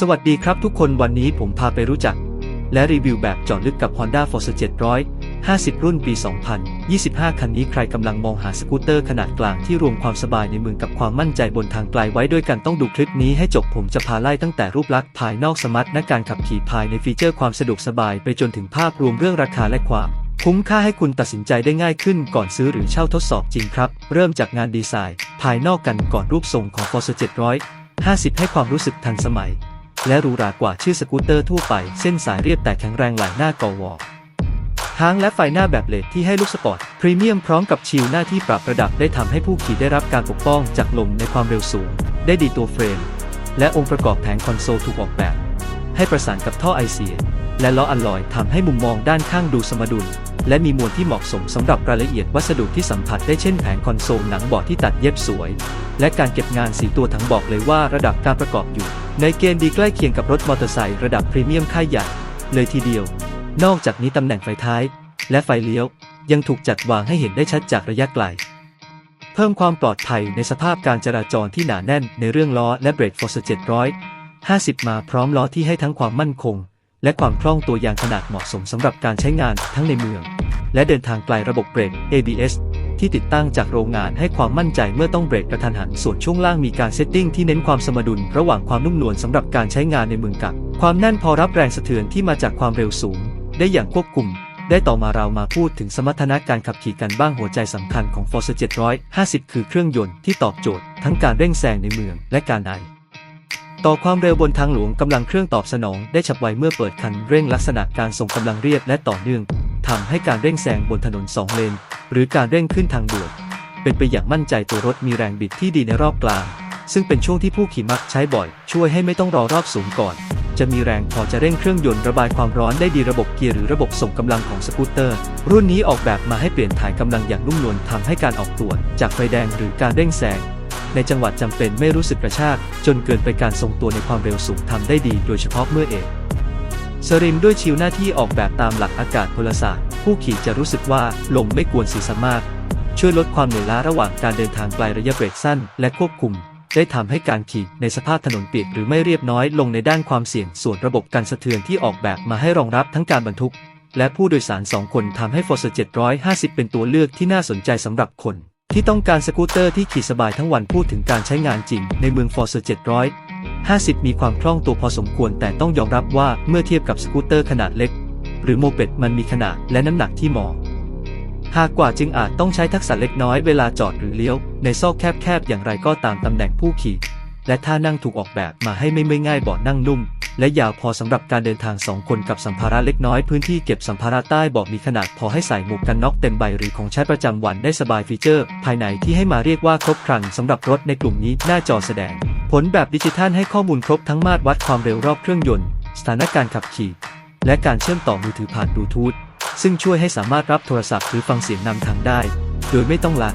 สวัสดีครับทุกคนวันนี้ผมพาไปรู้จัก และรีวิวแบบเจาะลึกกับ Honda Forza 750 รุ่นปี 2025 คันนี้ใครกำลังมองหาสกูตเตอร์ขนาดกลางที่รวมความสบายในเมืองกับความมั่นใจบนทางไกลไว้ด้วยกันต้องดูคลิปนี้ให้จบผมจะพาไล่ตั้งแต่รูปลักษณ์ภายนอกสมาร์ทและการขับขี่ภายในฟีเจอร์ความสะดวกสบายไปจนถึงภาพรวมเรื่องราคาและความคุ้มค่าให้คุณตัดสินใจได้ง่ายขึ้นก่อนซื้อหรือเช่าทดสอบจริงครับ เริ่มจากงานดีไซน์ ภายนอกกันก่อนรูปทรงของ Forza 750 ให้ความรู้สึกทันสมัย และหรูหรากว่าชื่อสกูตเตอร์ทั่วไป เส้นสายเรียบแต่แข็งแรงหลายหน้ากอวอหางและไฟหน้าแบบเลดที่ให้ลูกสปอร์ตพรีเมียมพร้อมกับชิลหน้าที่ปรับระดับได้ทำให้ผู้ขี่ได้รับการปกป้องจากลมในความเร็วสูง ได้ดีตัวเฟรม และองค์ประกอบแผงคอนโซลถูกออกแบบ ให้ประสานกับท่อไอเสีย และล้ออัลลอยทำให้มุมมองด้านข้างดูสมดุล และมีมวลที่เหมาะสมสำหรับรายละเอียดวัสดุที่สัมผัสได้เช่นแผงคอนโซลหนังเบาะที่ตัดเย็บสวย และการเก็บงานสีตัวถังบอกเลยว่าระดับการประกอบอยู่ ในเกณฑ์ดีใกล้เคียงกับรถมอเตอร์ไซค์ระดับพรีเมียมค่ายใหญ่เลยทีเดียว นอกจากนี้ตำแหน่งไฟท้าย และไฟเลี้ยว ยังถูกจัดวางให้เห็นได้ชัดจากระยะไกล เพิ่มความปลอดภัยในสภาพการจราจรที่หนาแน่นในเรื่องล้อและเบรก Forza 750 มาพร้อมล้อที่ให้ทั้งความมั่นคง และความคล่องตัวอย่างขนาดเหมาะสมสำหรับการใช้งานทั้งในเมือง และเดินทางไกลระบบเบรก ABS ที่ติดตั้งจากโรงงานให้ความมั่นใจเมื่อต้องเบรกกระทันหัน ส่วนช่วงล่างมีการเซตติ้งที่เน้นความสมดุล ระหว่างความนุ่มนวลสำหรับการใช้งานในเมืองกับความแน่นพอรับแรงสะเทือนที่มาจากความเร็วสูง ได้อย่างควบคุม ได้ต่อมาเรามาพูดถึงสมรรถนะการขับขี่กันบ้างหัวใจสำคัญของ Forza 750 คือเครื่องยนต์ที่ตอบโจทย์ ทั้งการเร่งแซงในเมืองและการไอต่อความเร็วบนทางหลวงกำลังเครื่องตอบสนอง ได้ฉับไวเมื่อเปิดคันเร่งลักษณะการส่งกำลังเรียบและต่อเนื่อง ทำให้การเร่งแซงบนถนนสองเลน หรือการเร่งขึ้นทางด่วนเป็นไปอย่างมั่นใจตัวรถมีแรงบิดที่ดีในรอบกลาง ซึ่งเป็นช่วงที่ผู้ขี่มักใช้บ่อย ช่วยให้ไม่ต้องรอรอบสูงก่อน จะมีแรงพอจะเร่งเครื่องยนต์ระบายความร้อนได้ดีระบบเกียร์หรือระบบส่งกำลังของสกูตเตอร์ รุ่นนี้ออกแบบมาให้เปลี่ยนถ่ายกำลังอย่างนุ่มนวลทำให้การออกตัวจากไฟแดงหรือการเร่งแซงในจังหวัดจำเป็นไม่รู้สึกกระชาก จนเกินไปการทรงตัวในความเร็วสูงทำได้ดี โดยเฉพาะเมื่อเอก สริมด้วยชิวหน้าที่ออกแบบตามหลักอากาศพลศาสตร์ ผู้ขี่จะรู้สึกว่าลมไม่กวนศีรษะมาก ช่วยลดความเหนื่อยล้าระหว่างการเดินทางไกลระยะเบรกสั้น และควบคุม ได้ทำให้การขี่ในสภาพถนนเปียกหรือไม่เรียบน้อยลงในด้านความเสี่ยงส่วนระบบการสะเทือนที่ออกแบบมาให้รองรับทั้งการบรรทุก และผู้โดยสาร 2 คนทำให้ f o r 750 เป็นตัวเลือกที่น่าสนใจสำหรับคนที่ต้องการสกูตเตอร์ที่ขี่สบายทั้งวันพูดถึงการใช้งานจริงในเมือง f o r 700 50 มีความคล่องตัวพอสมควร แต่ต้องยอมรับว่าเมื่อเทียบกับสกูตเตอร์ขนาดเล็ก หรือโมเป็ดมันมีขนาดและน้ำหนักที่เหมาะหากกว่าจึงอาจต้องใช้ทักษะเล็กน้อยเวลาจอดหรือเลี้ยว ในซอกแคบๆอย่างไรก็ตามตำแหน่งผู้ขี่ และท่านั่งถูกออกแบบมาให้ไม่ไม่ง่ายเบาะนั่งนุ่ม และยาวพอสำหรับการเดินทาง 2 คนกับสัมภาระเล็กน้อยพื้นที่เก็บสัมภาระใต้เบาะมีขนาดพอให้ใส่หมวกกันน็อกเต็มใบหรือของใช้ประจำวันได้สบายฟีเจอร์ ภายในที่ให้มาเรียกว่าครบครันสำหรับรถในกลุ่มนี้หน้าจอแสดง ผลแบบดิจิทัลให้ข้อมูลครบทั้งมาตรวัดความเร็วรอบเครื่องยนต์ สถานการณ์ขับขี่ และการเชื่อมต่อมือถือผ่านบลูทูธซึ่งช่วยให้สามารถรับโทรศัพท์หรือฟังเสียงนำทางได้ โดยไม่ต้องละ